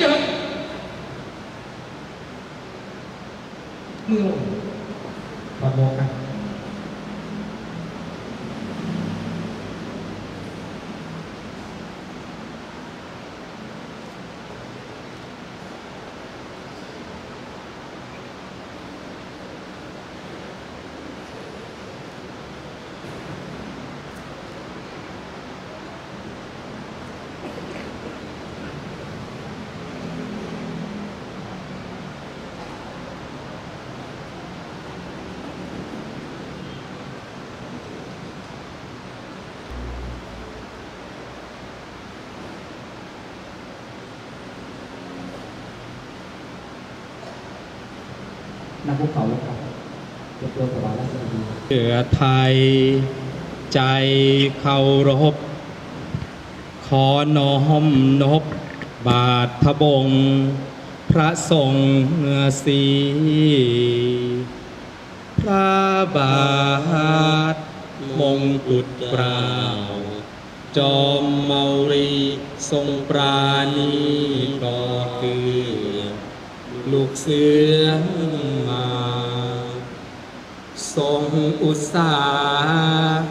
เยินมือ ลงถอดหมวกกันนักภูเขาครับยกตัวสบายและสบายเพื่อไทยใจเคารพขอน้อมนบบาทพระบง พระทรงเนื้อสีพระบาทมงกุฎเกล้าจอมเมารีทรงปราณีก็คือ ลูกเสือมาทรงอุตสาห์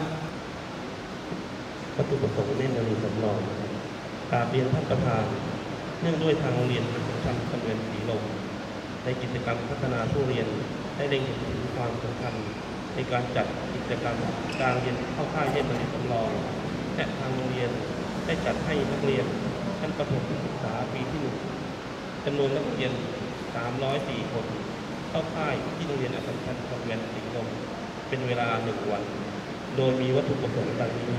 วัตถุประสงค์เล่นนารีสำรองกราบเรียนท่านประธาน เนื่องด้วยทางโรงเรียนประชุมชันคอนเวนสีลมในกิจกรรมพัฒนาผู้เรียนได้เล็งเห็นถึงความสำคัญในการจัดกิจกรรมการเรียนเข้าค่ายเล่นนารีสำรองและทางโรงเรียนได้จัดให้นักเรียนชั้นประถมศึกษาปีที่หนึ่งจำนวนนักเรียน 304 คน เข้าค่ายที่โรงเรียนอัสสัมชัญคอนแวนต์สีลมเป็นเวลาหนึ่งวัน โดยมีวัตถุประสงค์ดังนี้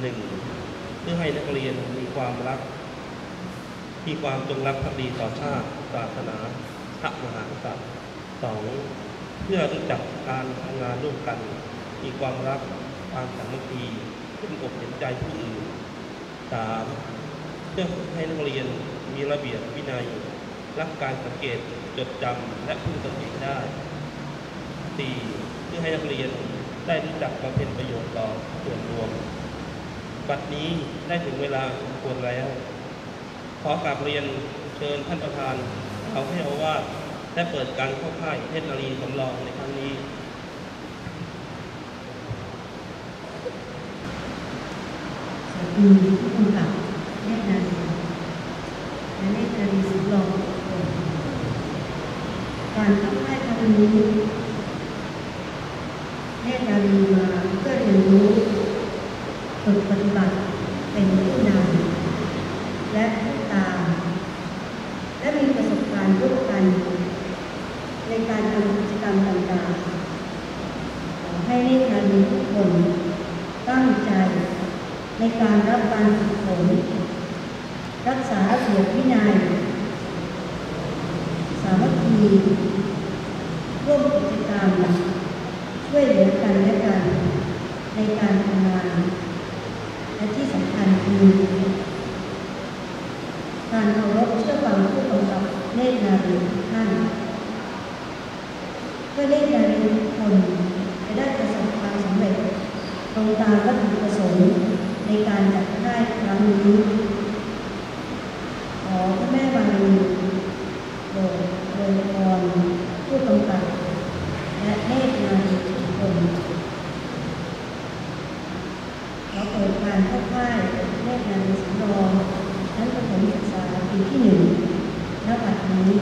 หนึ่งเพื่อให้นักเรียนมีความรัก มีความจงรักภักดีต่อชาติศาสนาพระมหากษัตริย์สองเพื่อรู้จักการทำงานร่วมกัน มีความรักความสามัคคีขึ้นอกเห็นใจผู้อื่นสามเพื่อให้นักเรียนมีระเบียบวินัย รักการสังเกตจดจำและพึงตนเองได้สี่เพื่อให้นักเรียนได้รู้จักบำเพ็ญประโยชน์ต่อส่วนรวม บัดนี้ได้ถึงเวลาสมควรแล้ว ขอกราบเรียนเชิญท่านประธานเอาให้เอาว่าได้เปิดการเข้าค่ายเทศนารีสำรองในครั้งนี้สวัสดีผู้กำกับแม่นาลีและแม่นาลีสุรองการเข้า ค่ายครั้งนี้แม่นาลีมาเพื่อเรียนรู้ฝึกปฏิบัติเป็นผู้นำและผู้ตาม และมีประสบการณ์ร่วมกัน ในการทำกิจกรรมต่างๆขอให้แม่นาลีทุกคน ตั้งใจในการรับการฝึกฝนรักษาระเบียบวินัย สามัคคีร่วมกิจกรรม ช่วยเห ลือกันและกันในการทำงาน และที่สำคัญคือการเคารพเชื่อฟังผู้กำกับเนตรนารีทุกท่านเพื่อเนตรนารีทุกคนจะได้ประสบความสำเร็จตรงตามวัตถุประสงค์ในการจัดค่ายครั้งนี้ ขอพระแม่วารีโปรดโดยพรผู้กำกับ และเนตรนารีทุกคนขอเปิด การเข้าค่ายเนตรนารีสำรองชั้นประถมศึกษาปีที่หนึ่งณบัดนี้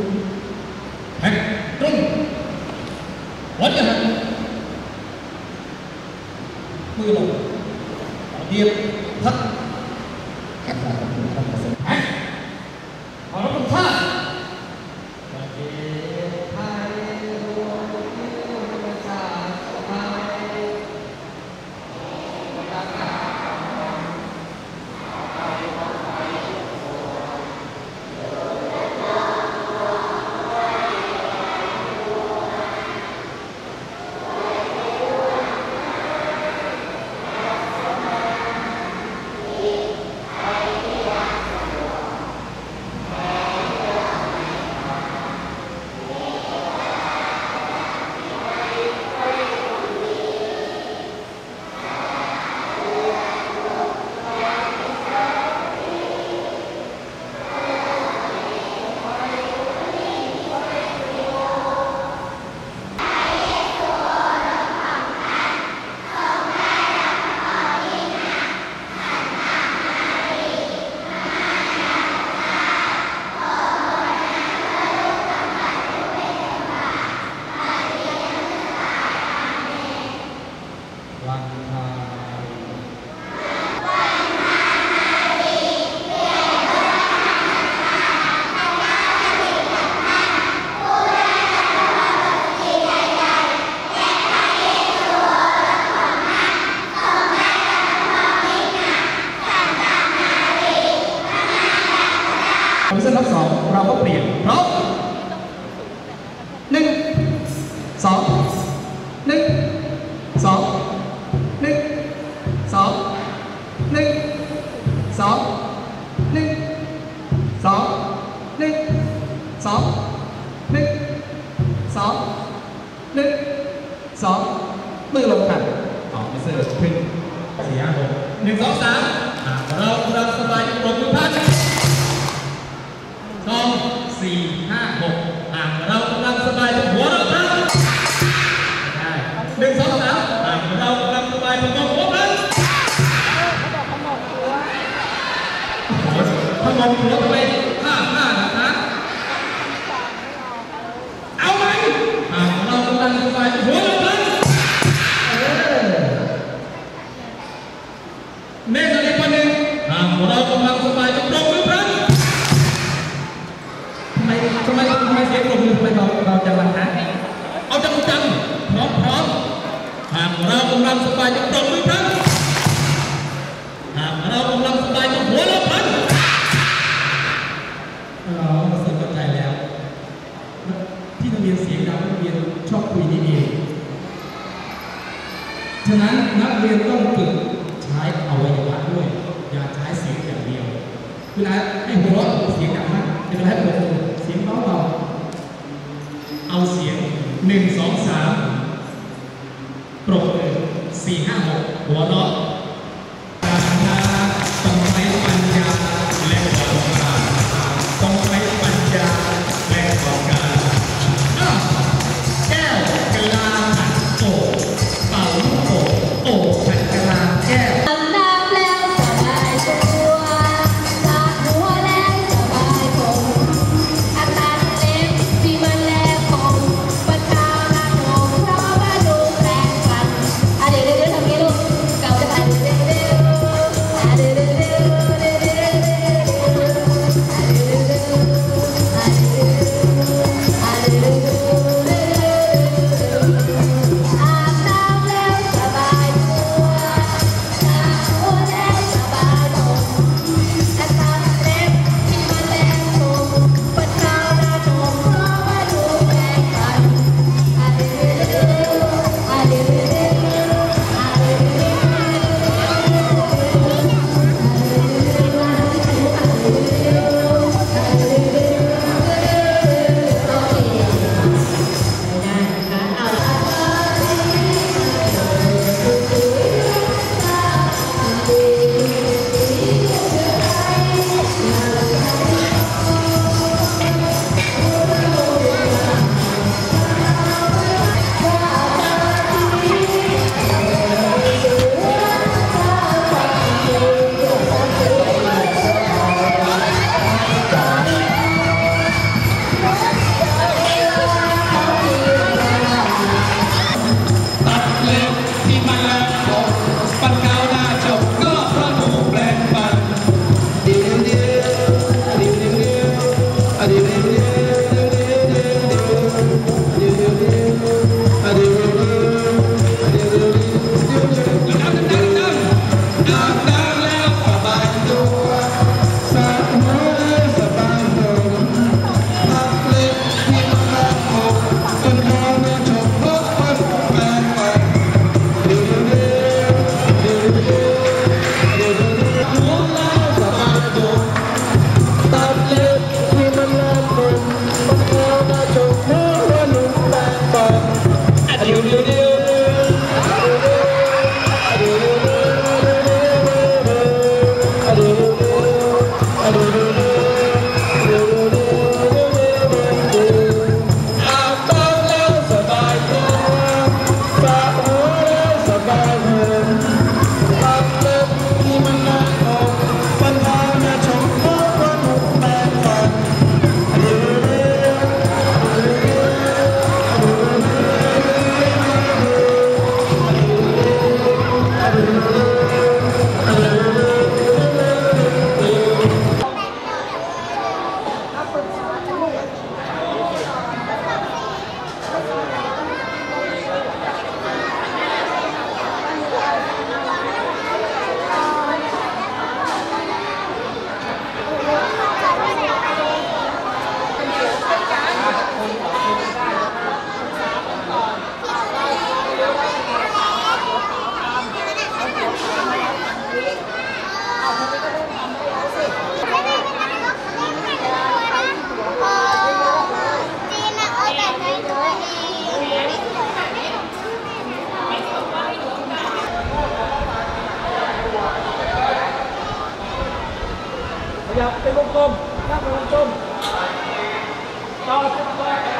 โพซิชั่นลบสองเราก็เปลี่ยนพร้อมหนึ่งสองหนึ่งสองหนึ่งสองหนึ่งสองหนึ่งสองหนึ่งสองหนึ่งสองหนึ่งสองมือลงกันต่อมิเซอเพิ่มสี่ห้าหกหนึ่งสองสาม 4 5 6ห่างแล้ว ฉะนั้นนักเรียนต้องฝึกใช้อวัยวะด้วย อย่าใช้เสียงอย่างเดียว เวลาให้หัวเราะเสียงดังมากจะลาให้ปวดเสียงเบาเบาเอาเสียงหนึ่งสองสามปรบมือสี่ห้าหกหัวเราะ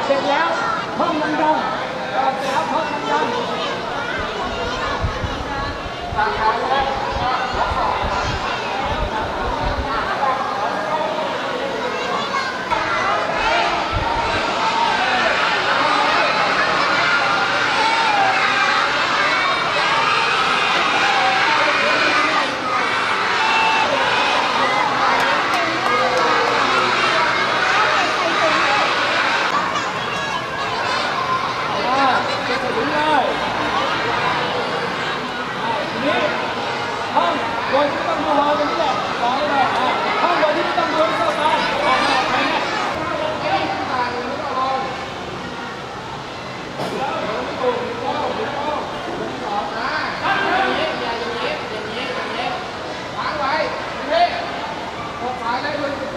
เสร็จแล้วพ่องดังดังตอบแล้วพ่องดังดังตันแล้ว highlight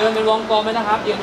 เดินเป็นวงกลมเลยนะครับยืน